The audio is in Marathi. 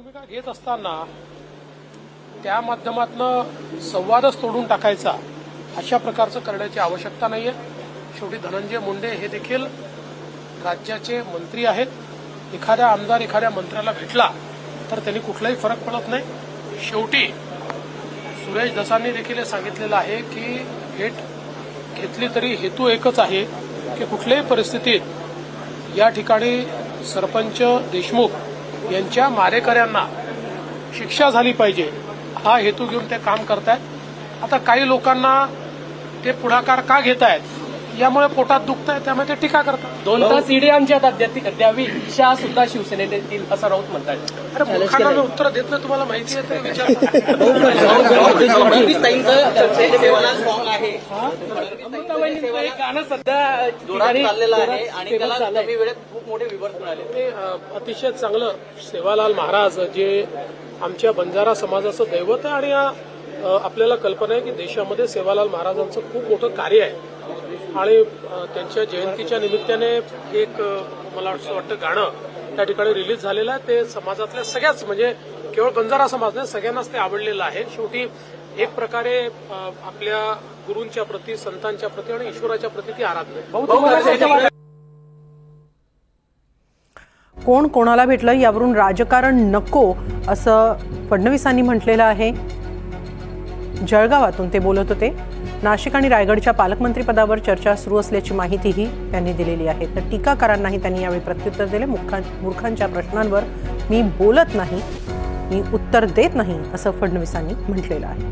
भूमिका घेत असताना त्या माध्यमातनं संवादच तोडून टाकायचा अशा प्रकारचं करण्याची आवश्यकता नाहीये. शेवटी धनंजय मुंडे हे देखील राज्याचे मंत्री आहेत. एखाद्या आमदार एखाद्या मंत्र्याला भेटला तर त्यांनी कुठलाही फरक पडत नाही. शेवटी सुरेश दसांनी देखील हे सांगितलेलं आहे की भेट घेतली तरी हेतू एकच आहे की कुठल्याही परिस्थितीत या ठिकाणी सरपंच देशमुख यांच्या मारेकऱ्यांना शिक्षा झाली पाहिजे. हा हेतू घेऊन ते काम करतायत. आता काही लोकांना ते पुढाकार का घेत आहेत यामुळे पोटात दुखत आहे त्यामुळे ते टीका करतात. दोन तास ईडी आमच्या ताब्यात द्यावी इच्छा सुद्धा शिवसेनेत येतील असं राऊत म्हणतात. अरे मूर्खांना मी उत्तर देत नाही तुम्हाला माहिती आहे तरी गाणं सध्या आणि famous त्याला झालंय. कमी वेळेत खूप मोठे विवर्स मिळाले. ते अ, अतिशय चांगलं सेवालाल महाराज जे आमच्या बंजारा समाजाचं दैवत आहे आणि आपल्याला कल्पना आहे की देशामध्ये सेवालाल महाराजांचं खूप मोठं कार्य आहे. आणि त्यांच्या जयंतीच्या निमित्ताने एक मला असं वाटतं गाणं त्या ठिकाणी रिलीज झालेलं आहे. ते समाजातल्या सगळ्याच म्हणजे केवळ बंजारा समाज नाही सगळ्यांनाच ते आवडलेलं आहे. शेवटी एक प्रकारे आपल्या गुरूंच्या प्रती संतांच्या प्रती आणि ईश्वराच्या प्रती ती आराधना? कोण कोणाला भेटलं यावरून राजकारण नको असं फडणवीसांनी म्हटलेलं आहे. जळगावातून ते बोलत होते. नाशिक आणि रायगडच्या पालकमंत्रीपदावर चर्चा सुरू असल्याची माहितीही त्यांनी दिलेली आहे. तर टीकाकारांनाही त्यांनी यावेळी प्रत्युत्तर दिले. मुखां मूर्खांच्या प्रश्नांवर मी बोलत नाही मी उत्तर देत नाही असं फडणवीसांनी म्हटलेलं आहे.